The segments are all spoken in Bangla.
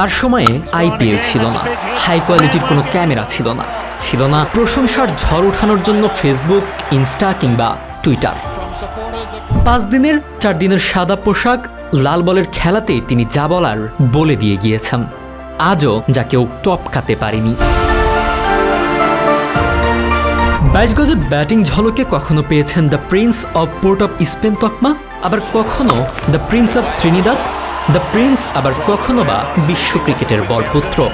তার সময়ে আইপিএল ছিল না। হাই কোয়ালিটির কোনো ক্যামেরা ছিল না। ছিল না প্রশংসার ঝড় ওঠানোর জন্য ফেসবুক ইনস্টা কিংবা টুইটার পাঁচ দিনের, চার দিনের সাদা পোশাক, লাল বলের খেলাতেই তিনি যা বলার বলে দিয়ে গিয়েছেন। আজও যা কেউ টপকাতে পারেনি। বাইশ গজে ব্যাটিং ঝলকে কখনো পেয়েছেন the prince of Port of Spain তকমা, আবার কখনো the prince of Trinidad the prince আবার কখনো বা বিশ্ব ক্রিকেটের বরপুত্র।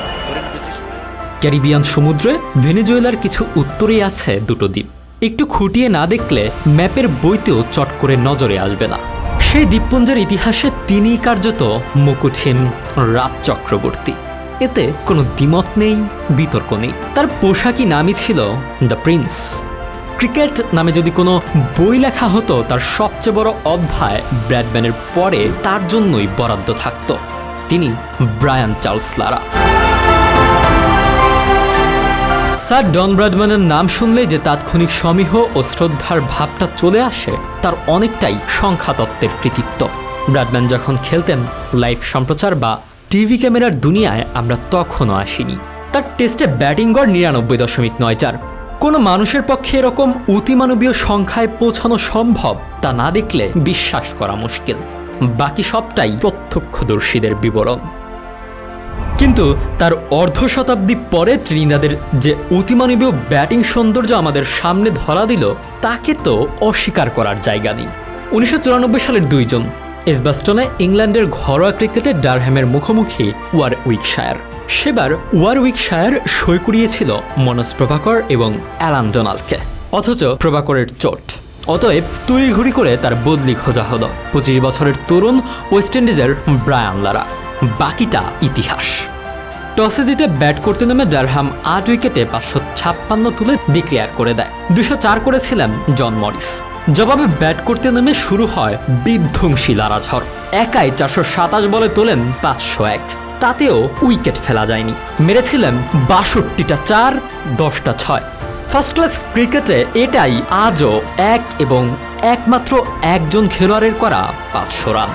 ক্যারিবিয়ান সমুদ্রে ভেনেজুয়েলার কিছু উত্তরেই আছে দুটো দ্বীপ। একটু খুঁটিয়ে না দেখলে ম্যাপের বইতেও চট করে নজরে আসবে না। সেই দ্বীপপুঞ্জের ইতিহাসে তিনিই কার্যত মুকুটহীন রাত চক্রবর্তী। এতে কোনো দ্বিমত নেই, বিতর্ক নেই। তার পোশাকি নামই ছিল দ্য প্রিন্স। ক্রিকেট নামে যদি কোনো বই লেখা হতো, তার সবচেয়ে বড় অধ্যায় ব্র্যাডম্যানের পরে তার জন্যই বরাদ্দ থাকত। তিনি Brian Charles Lara. Sir, Don ব্র্যাডম্যানের নাম শুনলে যে তাৎক্ষণিক সমীহ ও শ্রদ্ধার ভাবটা চলে আসে, তার অনেকটাই সংখ্যাতত্ত্বের কৃতিত্ব। ব্র্যাডম্যান যখন খেলতেন লাইভ সম্প্রচার বা টিভি ক্যামেরার দুনিয়ায়, আমরা তখনও আসিনি। তার টেস্টে ব্যাটিং গড় নিরানব্বই দশমিক নয় চার। কোনো মানুষের পক্ষে এরকম অতিমানবীয় সংখ্যায় পৌঁছানো সম্ভব তা না দেখলে বিশ্বাস করা মুশকিল। বাকি সবটাই প্রত্যক্ষদর্শীদের বিবরণ। কিন্তু তার অর্ধ শতাব্দী পরে ত্রিনিদাদের যে অতিমানবীয় ব্যাটিং সৌন্দর্য আমাদের সামনে ধরা দিল, তাকে তো অস্বীকার করার জায়গা নেই। উনিশশো চুরানব্বই সালের দুইজন এসবাস্টনে ইংল্যান্ডের ঘরোয়া ক্রিকেটে ডারহ্যামের মুখোমুখি ওয়ার উইকশায়ার সেবার ওয়ার উইকশায়ার সই করিয়েছিল মনোজ প্রভাকর এবং অ্যালান ডোনাল্ডকে। অথচ প্রভাকরের চোট। অতএব তড়িঘড়ি করে তার বদলি খোঁজা হলো পঁচিশ বছরের তরুণ ওয়েস্ট ইন্ডিজের ব্রায়ান লারা। বাকিটা ইতিহাস। টসে জিতে ব্যাট করতে নেমে ডারহাম আট উইকেটে পাঁচশো ছাপ্পান্ন তুলে ডিক্লেয়ার করে দেয়। দুশো চার করেছিলেন জন মরিস। জবাবে ব্যাট করতে নেমে শুরু হয় বিধ্বংসী লারাঝড় একাই চারশো সাতাশ বলে তোলেন পাঁচশো এক। তাতেও উইকেট ফেলা যায়নি। মেরেছিলেন বাষট্টিটা চার, দশটা ছয়। ফার্স্ট ক্লাস ক্রিকেটে এটাই আজও এক এবং একমাত্র একজন খেলোয়াড়ের করা পাঁচশো রান।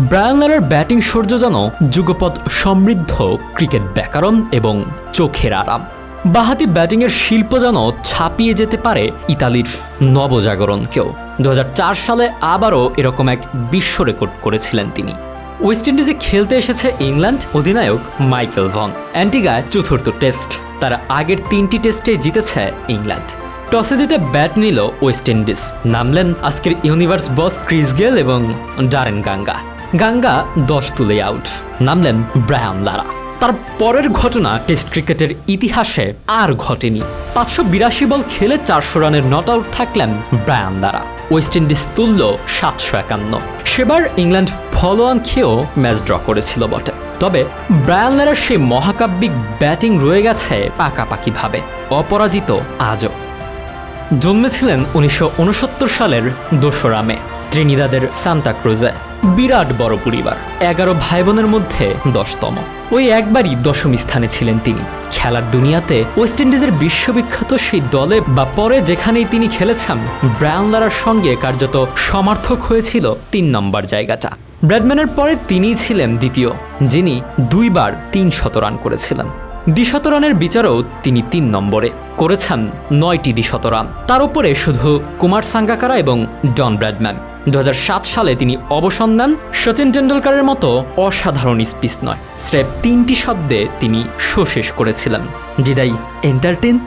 ব্রায়ানলারের ব্যাটিং সৌর্য যেন যুগপৎ সমৃদ্ধ ক্রিকেট ব্যাকরণ এবং চোখের আরাম। বাহাতি ব্যাটিংয়ের শিল্প যেন ছাপিয়ে যেতে পারে ইতালির নবজাগরণকেও। দু হাজার চার সালে আবারও এরকম এক বিশ্ব রেকর্ড করেছিলেন তিনি। ওয়েস্ট ইন্ডিজে খেলতে এসেছে ইংল্যান্ড অধিনায়ক মাইকেল ভন। অ্যান্টিগায় চতুর্থ টেস্ট, তার আগের তিনটি টেস্টে জিতেছে ইংল্যান্ড। টসে জিতে ব্যাট নিল ওয়েস্ট ইন্ডিজ। নামলেন আজকের ইউনিভার্স বস ক্রিস গেল এবং ডারেন গাঙ্গা। গাঙ্গা দশ তুলে আউট। নামলেন ব্রায়ান লারা। তার পরের ঘটনা টেস্ট ক্রিকেটের ইতিহাসে আর ঘটেনি। পাঁচশো বিরাশি বল খেলে চারশো রানের নট আউট থাকলেন ব্রায়ান লারা। ওয়েস্ট ইন্ডিজ তুলল সাতশো একান্ন। সেবার ইংল্যান্ড ফলোয়ান খেয়েও ম্যাচ ড্র করেছিল বটে। তবে ব্রায়ান সেই মহাকাব্যিক ব্যাটিং রয়ে গেছে পাকাপাকিভাবে। অপরাজিত আজও। জন্মেছিলেন উনিশশো উনসত্তর সালের দোসরা মে, ত্রিনিদাদের সান্তা ক্রুজে। বিরাট বড় পরিবার, এগারো ভাই বোনের মধ্যে দশতম। ওই একবারই দশম স্থানে ছিলেন তিনি। খেলার দুনিয়াতে ওয়েস্ট ইন্ডিজের বিশ্ববিখ্যাত সেই দলে বা পরে যেখানেই তিনি খেলেছেন, ব্রায়ানলারার সঙ্গে কার্যত সমার্থক হয়েছিল তিন নম্বর জায়গাটা। ব্র্যাডম্যানের পরে তিনিই ছিলেন দ্বিতীয়, যিনি দুইবার তিন শত রান করেছিলেন। দ্বিশত রানের বিচারেও তিনি তিন নম্বরে করেছেন নয়টি দ্বিশতরান তার উপরে শুধু কুমার সাঙ্গাকারা এবং ডন ব্র্যাডম্যান। দু হাজার সাত সালে তিনি অবসর নেন সচিন টেন্ডুলকারের মতো অসাধারণ স্পিচ নয়। স্রেফ তিনটি শব্দে তিনি শো শেষ করেছিলেন। ডিডাই এন্টারটেন